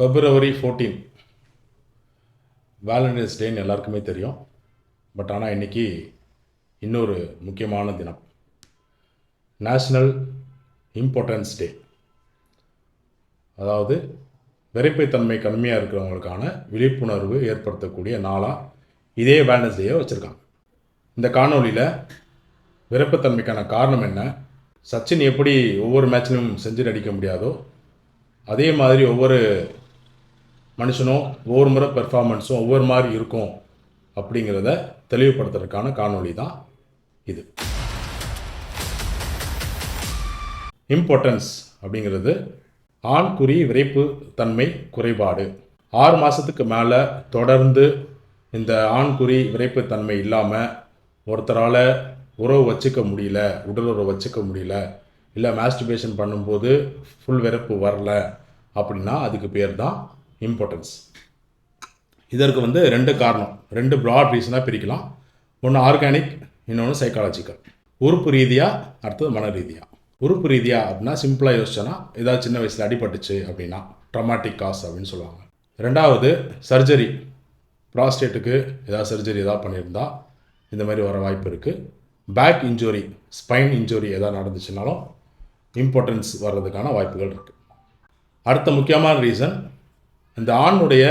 பிப்ரவரி fourteen Valentine's டேன்னு எல்லாருக்குமே தெரியும். பட் ஆனால் இன்றைக்கி இன்னொரு முக்கியமான தினம். நேஷ்னல் இம்பார்ட்டன்ஸ் டே அதாவது விரைப்புத்தன்மை கடுமையாக இருக்கிறவங்களுக்கான விழிப்புணர்வு ஏற்படுத்தக்கூடிய நாளாக இதே வேலண்டைன்ஸ் டேயை வச்சுருக்காங்க. இந்த காணொளியில் விருப்பத்தன்மைக்கான காரணம் என்ன? சச்சின் எப்படி ஒவ்வொரு மேட்ச்லையும் செஞ்சு அடிக்க முடியாதோ அதே மாதிரி ஒவ்வொரு மனுஷனும் ஒவ்வொரு முறை பெர்ஃபார்மன்ஸும் ஒவ்வொரு மாதிரி இருக்கும் அப்படிங்கிறத தெளிவுபடுத்துறதுக்கான காணொளி தான் இது. இம்பார்ட்டன்ஸ் அப்படிங்கிறது ஆண்குறி விரைப்பு தன்மை குறைபாடு. ஆறு மாதத்துக்கு மேலே தொடர்ந்து இந்த ஆண்குறி விரைப்பு தன்மை இல்லாமல் ஒருத்தரால் உறவு வச்சுக்க முடியல உடல் உறவு வச்சுக்க முடியல இல்லை மாஸ்டிபேஷன் பண்ணும்போது ஃபுல் விரைப்பு வரல அப்படின்னா அதுக்கு பேர் தான் இம்பார்ட்டன்ஸ் இதற்கு வந்து ரெண்டு காரணம். ரெண்டு ப்ராட் ரீசனாக பிரிக்கலாம். ஒன்று ஆர்கானிக் இன்னொன்று சைக்காலஜிக்கல் உறுப்பு ரீதியாக அடுத்தது மன ரீதியாக உறுப்பு ரீதியாக அப்படின்னா சிம்பிளாக யோசிச்சோன்னா ஏதாவது சின்ன வயசில் அடிபட்டுச்சு அப்படின்னா ட்ரமாட்டிக் காஸ் அப்படின்னு சொல்லுவாங்க. ரெண்டாவது சர்ஜரி ப்ராஸ்டேட்டுக்கு ஏதாவது சர்ஜரி ஏதாவது பண்ணியிருந்தா இந்த மாதிரி வர வாய்ப்பு இருக்குது பேக் இன்ஜுரி ஸ்பைன் இன்ஜுரி எதாவது நடந்துச்சுனாலும் இம்பார்ட்டன்ஸ் வர்றதுக்கான வாய்ப்புகள் இருக்குது அடுத்த முக்கியமான ரீசன் இந்த ஆணுடைய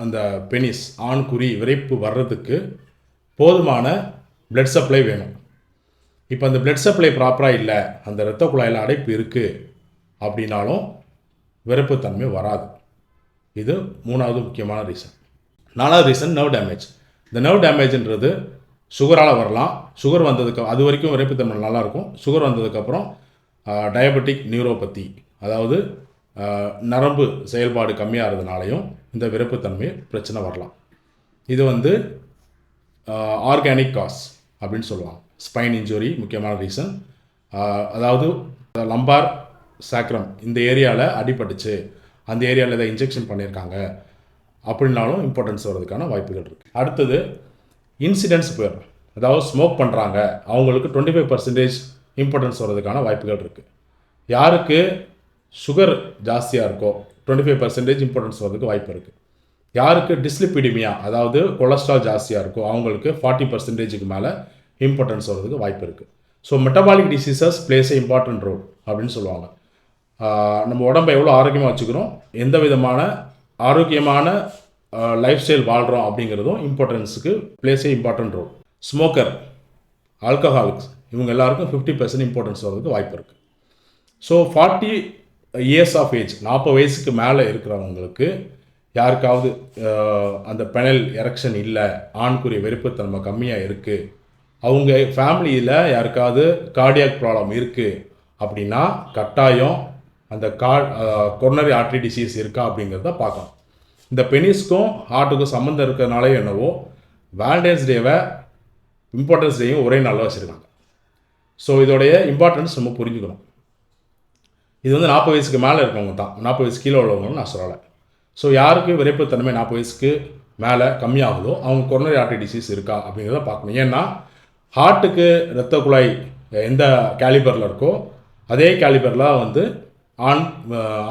அந்த பெனிஸ் ஆண் குறி விரைப்பு வர்றதுக்கு போதுமான பிளட் சப்ளை வேணும். இப்போ அந்த பிளட் சப்ளை ப்ராப்பராக இல்லை அந்த இரத்த குழாயில் அடைப்பு இருக்குது அப்படின்னாலும் விரைப்புத்தன்மை வராது. இது மூணாவது முக்கியமான ரீசன் நாலாவது ரீசன் நர்வ் டேமேஜ் இந்த நர்வ் டேமேஜ்ன்றது சுகரால் வரலாம். சுகர் வந்ததுக்கு அது வரைக்கும் விரைப்புத்தன்மை நல்லாயிருக்கும் சுகர் வந்ததுக்கப்புறம் டயபெட்டிக் நியூரோபதி அதாவது நரம்பு செயல்பாடு கம்மியாகிறதுனாலையும் இந்த விருப்பத்தன்மை பிரச்சனை வரலாம். இது வந்து ஆர்கானிக் காஸ் அப்படின்னு சொல்லலாம் ஸ்பைன் இன்ஜுரி முக்கியமான ரீசன் அதாவது லம்பார் சாக்ரம் இந்த ஏரியாவில் அடிபட்டுச்சு. அந்த ஏரியாவில் ஏதாவது இன்ஜெக்ஷன் பண்ணியிருக்காங்க. அப்படின்னாலும் இம்பார்ட்டன்ஸ் வர்றதுக்கான வாய்ப்புகள் இருக்குது அடுத்தது இன்சிடென்ட்ஸ் பேர். அதாவது ஸ்மோக் பண்ணுறாங்க அவங்களுக்கு டுவெண்ட்டி ஃபைவ் பர்சன்டேஜ் இம்பார்ட்டன்ஸ் வர்றதுக்கான வாய்ப்புகள் இருக்குது யாருக்கு சுகர் ஜாஸ்தியாக இருக்கோ டுவெண்ட்டி ஃபைவ் பர்சன்டேஜ் இம்பார்ட்டன்ஸ் வரதுக்கு வாய்ப்பு இருக்குது யாருக்கு டிஸ்லிபிடிமியா அதாவது கொலஸ்ட்ரால் ஜாஸ்தியாக இருக்கோ அவங்களுக்கு ஃபார்ட்டி பர்சன்டேஜுக்கு மேலே இம்பார்ட்டன்ஸ் வர்றதுக்கு வாய்ப்பு இருக்குது so metabolic diseases plays a important role அப்படின்னு சொல்லுவாங்க. நம்ம உடம்பை எவ்வளோ ஆரோக்கியமாக வச்சுக்கிறோம் எந்த விதமான ஆரோக்கியமான லைஃப் ஸ்டைல் வாழ்கிறோம் அப்படிங்கிறதும் இம்பார்ட்டன்ஸுக்கு plays a important role smoker alcoholics இவங்க எல்லாருக்கும் ஃபிஃப்டி பர்சன்ட் இம்பார்ட்டன்ஸ் வர்றதுக்கு வாய்ப்பு இருக்குது so forty years of age நாற்பது வயசுக்கு மேலே இருக்கிறவங்களுக்கு யாருக்காவது அந்த பெனல் எரக்ஷன் இல்லை ஆண்குறி வெறுப்புத்தன்மை கம்மியாக இருக்குது அவங்க ஃபேமிலியில் யாருக்காவது கார்டியாக் ப்ராப்ளம் இருக்குது அப்படின்னா கட்டாயம் அந்த கா கொரோனரி ஆர்ட்ரி டிசீஸ் இருக்கா அப்படிங்கிறத பார்க்கணும். இந்த பெனிஸ்க்கும் ஹார்ட்டுக்கும் சம்மந்தம் இருக்கிறதுனாலே என்னவோ வேலண்டைன்ஸ் டேவை இம்பார்ட்டன்ஸ் டேயும் ஒரே நாளில் வச்சுருக்காங்க. ஸோ இதோடைய இம்பார்ட்டன்ஸ் நம்ம புரிஞ்சுக்கணும். இது வந்து நாற்பது வயசுக்கு மேலே இருக்கவங்க தான். நாற்பது வயசு கீழே உள்ளவங்கன்னு நான் சொல்லலை. ஸோ யாருக்கு விரைப்புத்தன்மை நாற்பது வயசுக்கு மேலே கம்மியாகுதோ அவங்க கொரோனரி ஆர்டரி டிசீஸ் இருக்கா அப்படிங்கிறத பார்க்கணும். ஏன்னா ஹார்ட்டுக்கு இரத்த குழாய் எந்த கேலிபரில் இருக்கோ அதே கேலிபரில் வந்து ஆண்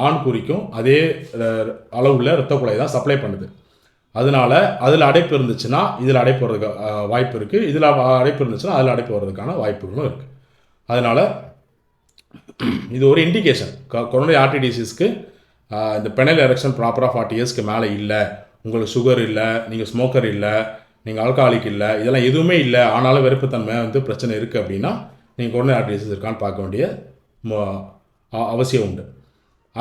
ஆண் குறிக்கும் அதே அளவில் அளவுள்ள இரத்த குழாய் தான் சப்ளை பண்ணுது. அதனால அதில் அடைப்பு இருந்துச்சுன்னா இதில் அடைப்பு வர்றதுக்கு வாய்ப்பு இருக்குது இதில் அடைப்பு இருந்துச்சுன்னா அதில் அடைப்பு வர்றதுக்கான வாய்ப்புகளும் இருக்குது அதனால் இது ஒரு இண்டிகேஷன் கொரோனா ஆர்டி டிசீஸ்க்கு இந்த பெனல் எரெக்ஷன் ப்ராப்பராக ஃபார்ட்டி இயர்ஸ்க்கு மேலே இல்லை. உங்களுக்கு சுகர் இல்லை நீங்கள் ஸ்மோக்கர் இல்லை நீங்கள் ஆல்கஹாலிக் இல்லை இதெல்லாம் எதுவுமே இல்லை. ஆனாலும் வெறுப்புத்தன்மை வந்து பிரச்சனை இருக்குது அப்படின்னா நீங்கள் கொரோனா ஆர்டி டிசீஸ் இருக்கான்னு பார்க்க வேண்டிய அவசியம் உண்டு.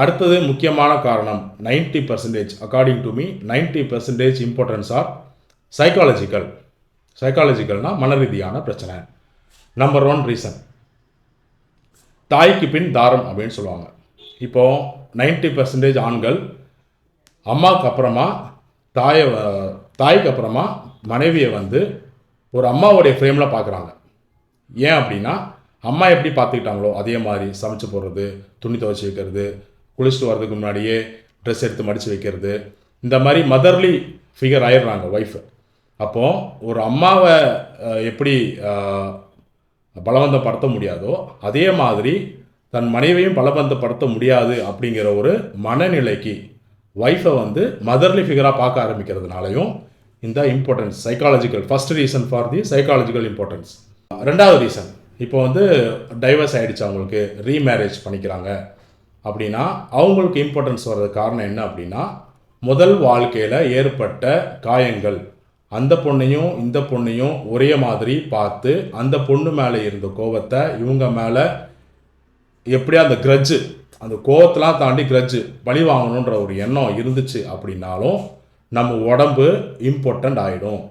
அடுத்தது முக்கியமான காரணம் 90% percentage according to me 90% percentage impotence are psychological சைக்காலஜிக்கல்னால் மன ரீதியான பிரச்சனை. நம்பர் ஒன் ரீசன் தாய்க்கு பின் தாரம் அப்படின்னு சொல்லுவாங்க. இப்போ 90% பர்சன்டேஜ் ஆண்கள் அம்மாவுக்கு அப்புறமா தாயை தாய்க்கு அப்புறமா மனைவியை வந்து ஒரு அம்மாவுடைய ஃப்ரேமில் பார்க்குறாங்க ஏன் அப்படின்னா அம்மா எப்படி பார்த்துக்கிட்டாங்களோ அதே மாதிரி சமைச்சு போடுறது துணி துவைச்சி வைக்கிறது குளிச்சுட்டு வர்றதுக்கு முன்னாடியே ட்ரெஸ் எடுத்து மடித்து வைக்கிறது இந்த மாதிரி மதர்லி ஃபிகர் ஆயிடுறாங்க ஒய்ஃபு அப்போது ஒரு அம்மாவை எப்படி பலவந்தப்படுத்த முடியாதோ அதே மாதிரி தன் மனைவியும் பலவந்தப்படுத்த முடியாது அப்படிங்கிற ஒரு மனநிலைக்கு ஒய்ஃபை வந்து மதர்லி ஃபிகராக பார்க்க ஆரம்பிக்கிறதுனாலையும் இந்த impotence psychological first reason for the psychological impotence ரெண்டாவது ரீசன் இப்போ வந்து டைவர்ஸ் ஆகிடுச்சு அவங்களுக்கு ரீமேரேஜ் பண்ணிக்கிறாங்க அப்படின்னா அவங்களுக்கு இம்பார்ட்டன்ஸ் வர்றது காரணம் என்ன அப்படின்னா முதல் வாழ்க்கையில் ஏற்பட்ட காயங்கள் அந்த பொண்ணையும் இந்த பொண்ணையும் ஒரே மாதிரி பார்த்து அந்த பொண்ணு மேலே இருந்த கோவத்தை இவங்க மேலே எப்படியா அந்த கிரட்ஜு அந்த கோவத்தெலாம் தாண்டி கிரட்ஜு பழி வாங்கணுன்ற ஒரு எண்ணம் இருந்துச்சு அப்படின்னாலும் நம்ம உடம்பு இம்பார்ட்டண்ட் ஆகிடும்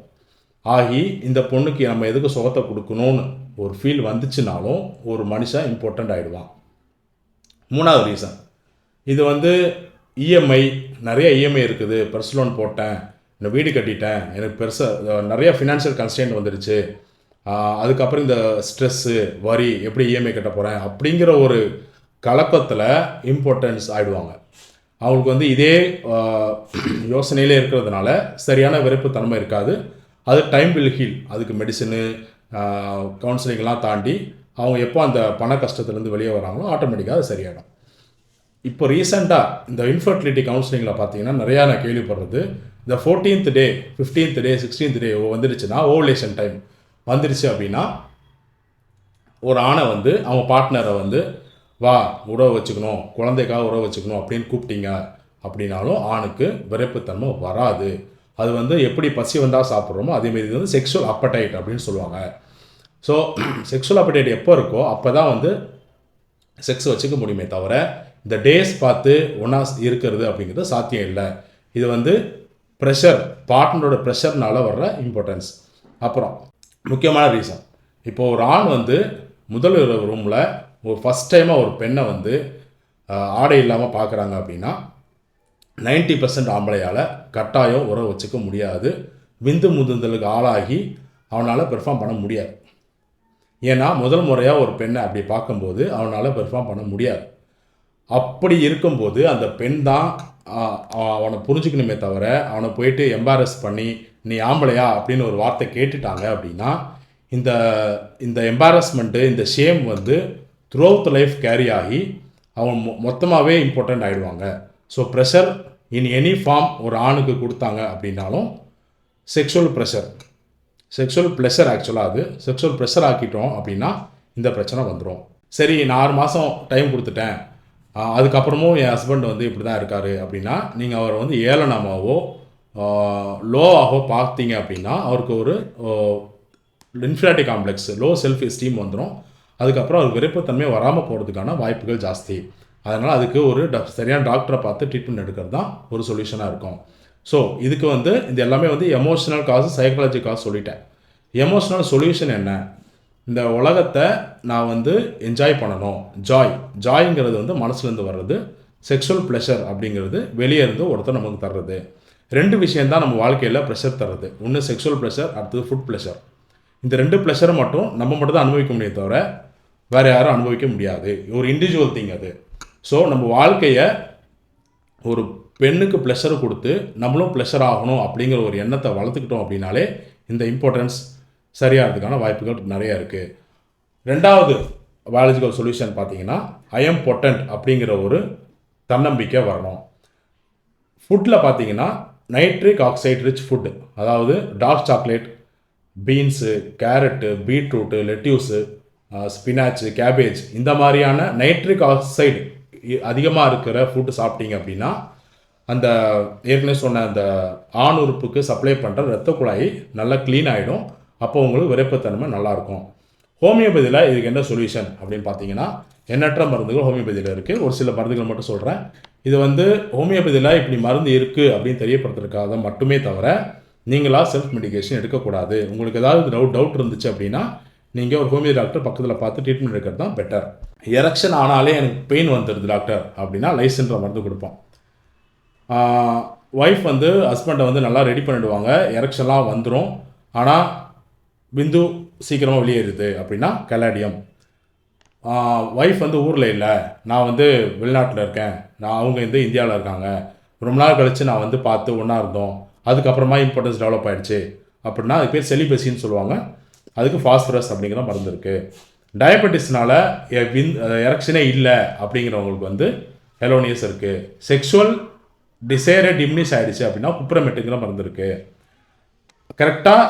ஆகி இந்த பொண்ணுக்கு நம்ம எதுக்கு சுகத்தை கொடுக்கணும்னு ஒரு ஃபீல் வந்துச்சுனாலும் ஒரு மனுஷன் இம்பார்ட்டண்ட் ஆகிடுவான் மூணாவது ரீசன் இது வந்து இஎம்ஐ நிறைய இஎம்ஐ இருக்குது. பர்ஸ் லோன் போட்டேன். இந்த வீடு கட்டிட்டேன். எனக்கு பெருசாக நிறையா ஃபினான்ஷியல் கன்ஸ்டன்ட் வந்துடுச்சு அதுக்கப்புறம் இந்த ஸ்ட்ரெஸ்ஸு வரி எப்படி இஎம்ஐ கட்ட போகிறேன் அப்படிங்கிற ஒரு கலப்பத்தில் இம்பார்ட்டன்ஸ் ஆகிடுவாங்க அவங்களுக்கு வந்து இதே யோசனையிலே இருக்கிறதுனால சரியான விருப்பத்தன்மை இருக்காது. அது டைம் வில் ஹீல் அதுக்கு மெடிசனு கவுன்சிலிங்லாம் தாண்டி அவங்க எப்போ அந்த பண கஷ்டத்துலேருந்து வெளியே வராங்களோ ஆட்டோமேட்டிக்காக அது சரியாயிடும். இப்போ ரீசெண்டாக இந்த இன்ஃபர்டிலிட்டி கவுன்சிலிங்கில் பார்த்தீங்கன்னா நிறையா நான் கேள்விப்படுறது. இந்த fourteenth day fifteenth day sixteenth day வந்துடுச்சுன்னா ஓவலேஷன் டைம் வந்துடுச்சு அப்படின்னா ஒரு ஆணை வந்து அவங்க பார்ட்னரை வந்து வா உறவு வச்சுக்கணும் குழந்தைக்காக உறவு வச்சுக்கணும் அப்படின்னு கூப்பிட்டீங்க அப்படின்னாலும் ஆணுக்கு விரைப்புத்தன்மை வராது. அது வந்து எப்படி பசி வந்தால் சாப்பிட்றோமோ அதேமாரி இது வந்து செக்ஷுவல் அப்படைட் அப்படின்னு சொல்லுவாங்க. ஸோ செக்ஷுவல் அப்படைட் எப்போ இருக்கோ அப்போ தான் வந்து செக்ஸ் வச்சுக்க முடியுமே தவிர இந்த டேஸ் பார்த்து ஒன்றா இருக்கிறது அப்படிங்கிறது சாத்தியம் இல்லை. இது வந்து ப்ரெஷர் பார்ட்னரோட ப்ரெஷர்னால வர்ற இம்பார்ட்டன்ஸ் அப்புறம் முக்கியமான ரீசன் இப்போ ஒரு ஆண் வந்து முதல் ரூமில் ஒரு ஃபஸ்ட் டைமாக ஒரு பெண்ணை வந்து ஆடை இல்லாமல் பார்க்குறாங்க அப்படின்னா 90% பர்சன்ட் ஆம்பளையால் கட்டாயம் உறவு வச்சுக்க முடியாது. விந்து முதுந்தலுக்கு ஆளாகி அவனால் பெர்ஃபார்ம் பண்ண முடியாது. ஏன்னா முதல் முறையாக ஒரு பெண்ணை அப்படி பார்க்கும்போது அவனால் பெர்ஃபார்ம் பண்ண முடியாது. அப்படி இருக்கும்போது அந்த பெண் தான் அவனை புரிஞ்சுக்கணுமே தவிர அவனை போயிட்டு எம்பாரஸ் பண்ணி நீ ஆம்பளையா? அப்படின்னு ஒரு வார்த்தை கேட்டுட்டாங்க அப்படின்னா இந்த இந்த எம்பாரஸ்மெண்ட்டு இந்த ஷேம் வந்து த்ரூ அவுட் லைஃப் கேரி ஆகி அவன் மொ மொத்தமாகவே இம்பார்ட்டண்ட் ஆகிடுவாங்க so pressure in any form ஒரு ஆணுக்கு கொடுத்தாங்க அப்படின்னாலும் செக்ஷுவல் ப்ரெஷர் செக்ஷுவல் ப்ளஷர் ஆக்சுவலாக அது. செக்ஷுவல் ப்ரெஷர் ஆக்கிட்டோம் அப்படின்னா இந்த பிரச்சனை வந்துடும் சரி நான் ஆறு மாதம் டைம் கொடுத்துட்டேன். அதுக்கப்புறமும் என் ஹஸ்பண்ட் வந்து இப்படி தான் இருக்கார் அப்படின்னா நீங்கள் அவரை வந்து ஏளனமாவோ லோவாகவோ பார்த்தீங்க அப்படின்னா அவருக்கு ஒரு inferiority complex low self esteem வந்துடும் அதுக்கப்புறம் அவருக்கு விருப்பத்தன்மை வராமல் போகிறதுக்கான வாய்ப்புகள் ஜாஸ்தி. அதனால் அதுக்கு ஒரு ட சரியான டாக்டரை பார்த்து ட்ரீட்மெண்ட் எடுக்கிறது தான் ஒரு சொல்யூஷனாக இருக்கும். ஸோ இதுக்கு வந்து இது எல்லாமே வந்து எமோஷனல் காசு சைக்காலஜி காசு சொல்லிட்டேன். எமோஷனல் சொல்யூஷன் என்ன? இந்த உலகத்தை நான் வந்து என்ஜாய் பண்ணணும். ஜாய் ஜாய்ங்கிறது வந்து மனசுலேருந்து வர்றது. செக்ஷுவல் ப்ளஷர் அப்படிங்கிறது வெளியே இருந்து ஒருத்தர் நமக்கு தர்றது. ரெண்டு விஷயம்தான் நம்ம வாழ்க்கையில் ப்ரெஷர் தர்றது. ஒன்று செக்ஷுவல் ப்ளஷர் அடுத்தது ஃபுட் ப்ளஷர் இந்த ரெண்டு ப்ளஷரை மட்டும் நம்ம மட்டும் தான் அனுபவிக்க முடியும் தவிர வேறு யாரும் அனுபவிக்க முடியாது. ஒரு இண்டிவிஜுவல் திங் அது. ஸோ நம்ம வாழ்க்கையை ஒரு பெண்ணுக்கு ப்ளஷர் கொடுத்து நம்மளும் ப்ளஷர் ஆகணும் அப்படிங்கிற ஒரு எண்ணத்தை வளர்த்துக்கிட்டோம் அப்படின்னாலே இந்த இம்பார்ட்டன்ஸ் சரியாகிறதுக்கான வாய்ப்புகள் நிறைய இருக்குது ரெண்டாவது பயாலஜிக்கல் சொல்யூஷன் பார்த்தீங்கன்னா ஐஎம் பொட்டன்ட் அப்படிங்கிற ஒரு தன்னம்பிக்கை வரணும். ஃபுட்டில் பார்த்தீங்கன்னா நைட்ரிக் ஆக்சைடு ரிச் ஃபுட்டு அதாவது dark chocolate beans carrot beetroot lettuce spinach cabbage இந்த மாதிரியான நைட்ரிக் ஆக்சைடு அதிகமாக இருக்கிற ஃபுட்டு சாப்பிட்டீங்க அப்படின்னா அந்த ஏற்கனவே சொன்ன அந்த ஆண் உறுப்புக்கு சப்ளை பண்ணுற ரத்த குழாய் நல்லா க்ளீன் ஆகிடும் அப்போ உங்களுக்கு விரைப்புத்தன்மை நல்லாயிருக்கும். ஹோமியோபதியில் இதுக்கு என்ன சொல்யூஷன் அப்படின்னு பார்த்தீங்கன்னா எண்ணற்ற மருந்துகள் ஹோமியோபதியில் இருக்குது ஒரு சில மருந்துகள் மட்டும் சொல்கிறேன் இது வந்து ஹோமியோபதியில் இப்படி மருந்து இருக்குது அப்படின்னு தெரியப்படுத்துறதுக்காக மட்டுமே தவிர நீங்களாக செல்ஃப் மெடிகேஷன் எடுக்கக்கூடாது. உங்களுக்கு ஏதாவது டவுட் டவுட் இருந்துச்சு அப்படின்னா நீங்கள் ஒரு ஹோமியோ டாக்டர் பக்கத்தில் பார்த்து ட்ரீட்மெண்ட் எடுக்கிறது தான் பெட்டர் எரக்ஷன் ஆனாலே எனக்கு பெயின் வந்துடுது டாக்டர் அப்படின்னா லைசன்ற மருந்து கொடுப்போம். ஒய்ஃப் வந்து ஹஸ்பண்டை வந்து நல்லா ரெடி பண்ணிடுவாங்க. எரக்ஷன்லாம் வந்துடும் ஆனால் பிந்து சீக்கிரமாக வெளியேறுது அப்படின்னா கலாடியம் ஒய்ஃப் வந்து ஊரில் இல்லை. நான் வந்து வெளிநாட்டில் இருக்கேன். நான் அவங்க வந்து இந்தியாவில் இருக்காங்க. ரொம்ப நாள் கழித்து நான் வந்து பார்த்து ஒன்றா இருந்தோம். அதுக்கப்புறமா இம்பார்ட்டன்ஸ் டெவலப் ஆகிடுச்சு அப்படின்னா அது பேர் செலிபசின்னு சொல்லுவாங்க. அதுக்கு ஃபாஸ்பரஸ் அப்படிங்கிற மருந்து இருக்குது டயபெட்டிஸ்னால வின் எரக்ஷனே இல்லை அப்படிங்கிறவங்களுக்கு வந்து ஹெலோனியஸ் இருக்குது செக்ஷுவல் டிசைரே டிம்னிஸ் ஆகிடுச்சு அப்படின்னா குப்ரமெட்டுங்கிற மருந்து இருக்குது கரெக்டாக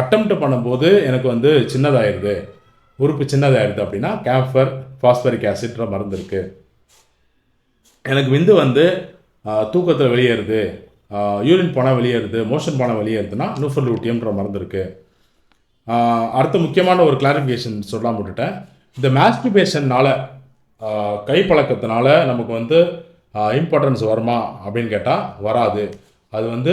அட்டம்ப்ட் பண்ணும்போது எனக்கு வந்து சின்னதாயிருது. உறுப்பு சின்னதாயிருது அப்படின்னா கேம்ஃபர் ஃபாஸ்பரிக் ஆசிட்ற மருந்து இருக்குது எனக்கு விந்து வந்து தூக்கத்தில் வெளியேறுது. யூரின் போனால் வெளியேறுது மோஷன் போனால் வெளியேறுதுன்னா நூஃபர்லூட்டியம்ன்ற மருந்து இருக்குது அடுத்த முக்கியமான ஒரு கிளாரிஃபிகேஷன் சொல்லாம விட்டுட்டேன். இந்த மாஸ்டிபேஷன்னால கைப்பழக்கத்தினால நமக்கு வந்து இம்பார்ட்டன்ஸ் வருமா அப்படின்னு கேட்டால் வராது. அது வந்து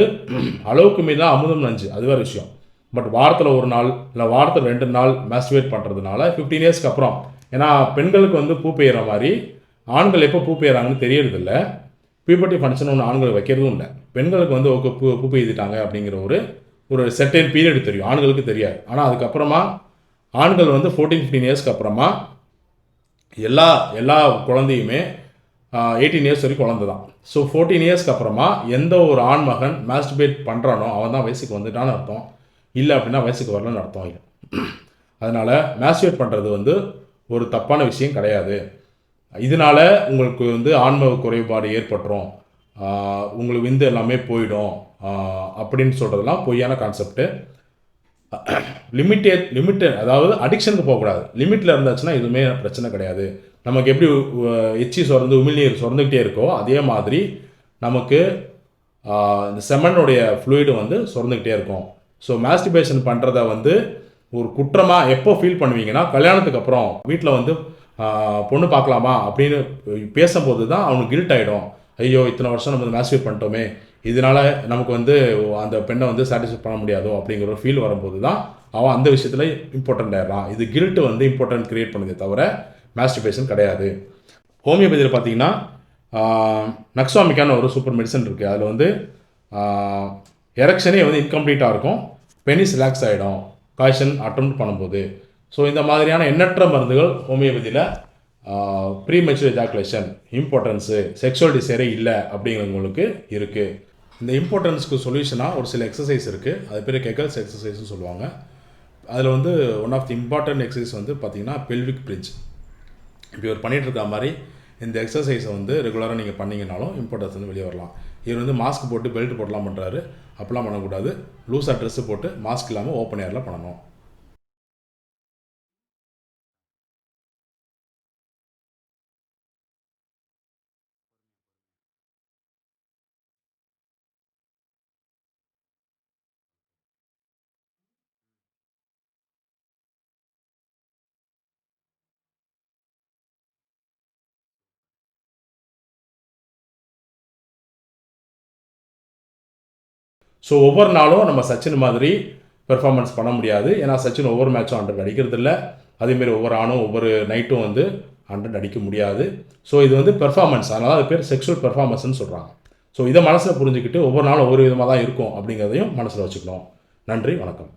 அளவுக்கு மீது தான் அமுதம் நஞ்சு அது வேறு விஷயம். பட் வாரத்தில் ஒரு நாள் இல்லை வாரத்தில் ரெண்டு நாள் மேஸ்டிவேட் பண்ணுறதுனால ஃபிஃப்டீன் இயர்ஸ்க்கு அப்புறம். ஏன்னா பெண்களுக்கு வந்து பூ பெய்கிற மாதிரி ஆண்கள் எப்போ பூ பெய்கிறாங்கன்னு தெரியறதில்ல. பியூபர்ட்டி ஃபங்க்ஷன் ஒன்று ஆண்கள் வைக்கிறதும் இல்லை. பெண்களுக்கு வந்து ஓகே பூ பூ பெய்துட்டாங்க அப்படிங்கிற ஒரு ஒரு செட்டைன் பீரியட் தெரியும். ஆண்களுக்கு தெரியாது. ஆனால் அதுக்கப்புறமா ஆண்கள் வந்து ஃபோர்டீன் ஃபிஃப்டீன் இயர்ஸ்க்கு அப்புறமா எல்லா எல்லா குழந்தையுமே எயிட்டீன் இயர்ஸ் வரைக்கும் குழந்தை தான் ஸோ ஃபோர்டீன் இயர்ஸ்க்கு அப்புறமா எந்த ஒரு ஆண் மகன் மாஸ்டிபேட் பண்ணுறானோ அவன் தான் வயசுக்கு வந்துட்டான்னு அர்த்தம். இல்லை அப்படின்னா வயசுக்கு வரலன்னு அர்த்தம் இல்லை அதனால் மேசுவேட் பண்ணுறது வந்து ஒரு தப்பான விஷயம் கிடையாது. இதனால உங்களுக்கு வந்து ஆன்ம குறைபாடு ஏற்பட்டுரும். உங்களுக்கு விந்து எல்லாமே போயிடும். அப்படின்னு சொல்கிறதுலாம் பொய்யான கான்செப்ட்டு லிமிட்டே லிமிட்டு அதாவது அடிக்ஷனுக்கு போகக்கூடாது. லிமிட்டில் இருந்தாச்சுன்னா எதுவுமே பிரச்சனை கிடையாது. நமக்கு எப்படி எச்சி சுரந்து உமிழ்நீர் சுரந்துக்கிட்டே இருக்கோ அதே மாதிரி நமக்கு இந்த செமனுடைய ஃப்ளூயிடு வந்து சுரந்துக்கிட்டே இருக்கும். ஸோ மாஸ்டிபேஷன் பண்ணுறத வந்து ஒரு குற்றமாக எப்போ ஃபீல் பண்ணுவீங்கன்னா கல்யாணத்துக்கு அப்புறம் வீட்டில் வந்து பொண்ணு பார்க்கலாமா? அப்படின்னு பேசும்போது தான் அவனுக்கு கில்ட் ஆகிடும் ஐயோ இத்தனை வருஷம் நம்ம மாஸ்டிபேட் பண்ணிட்டோமே. இதனால் நமக்கு வந்து அந்த பெண்ணை வந்து சாட்டிஸ்ஃபை பண்ண முடியாதோ? அப்படிங்கிற ஒரு ஃபீல் வரும்போது தான் அவன் அந்த விஷயத்தில் இம்பார்ட்டൻ്ட் ஆயிடுறான். இது கில்ட்டு வந்து இம்பார்ட்டன்ட் கிரியேட் பண்ணுதே தவிர மாஸ்டிபேஷன் கிடையாது. ஹோமியோபதியில் பார்த்தீங்கன்னா நக்ஸாமிக்கான ஒரு சூப்பர் மெடிசன் இருக்குது அதில் வந்து எரெக்ஷனே வந்து இன்கம்ப்ளீட்டாக இருக்கும். பெனிஸ் ரிலாக்ஸ் ஆகிடும் காய்ச்சல் அட்டம் பண்ணும்போது. ஸோ இந்த மாதிரியான எண்ணற்ற மருந்துகள் ஹோமியோபதியில் premature ejaculation impotence sexual desire இல்லை அப்படிங்கிறவங்களுக்கு இருக்குது இந்த இம்பார்ட்டன்ஸ்க்கு சொல்யூஷனாக ஒரு சில எக்ஸசைஸ் இருக்குது அது பேர் கெகல்ஸ் எக்ஸசைஸ்னு சொல்லுவாங்க. அதில் வந்து one of the important exercise வந்து பார்த்திங்கன்னா பெல்விக் பிரிட்ஜ் இப்படி ஒரு பண்ணிகிட்டு இருக்க மாதிரி இந்த எக்ஸசைஸை வந்து ரெகுலராக நீங்கள் பண்ணிங்கனாலும் இம்பார்ட்டன்ஸ் வந்து வெளியே வரலாம். இவர் வந்து மாஸ்க் போட்டு பெல்ட் போடலாம் பண்ணுறாரு அப்படிலாம் பண்ணக்கூடாது. லூஸாக ட்ரெஸ்ஸு போட்டு மாஸ்க் இல்லாமல் ஓப்பன் ஏரில் பண்ணணும். ஸோ ஒவ்வொரு நாளும் நம்ம சச்சின் மாதிரி பெர்ஃபார்மன்ஸ் பண்ண முடியாது. ஏன்னா சச்சின் ஒவ்வொரு மேட்சும் ஹண்ட்ரட் அடிக்கிறதில்ல. அதேமாரி ஒவ்வொரு ஆணும் ஒவ்வொரு நைட்டும் வந்து ஹண்ட்ரட் அடிக்க முடியாது. ஸோ இது வந்து பெர்ஃபார்மன்ஸ் அதனால் அது பேர் செக்ஷுவல் பெர்ஃபார்மன்ஸ்னு சொல்கிறாங்க ஸோ இதை மனசில் புரிஞ்சுக்கிட்டு ஒவ்வொரு நாளும் ஒவ்வொரு விதமாக தான் இருக்கும் அப்படிங்கிறதையும் மனசில் வச்சுக்கணும். நன்றி வணக்கம்.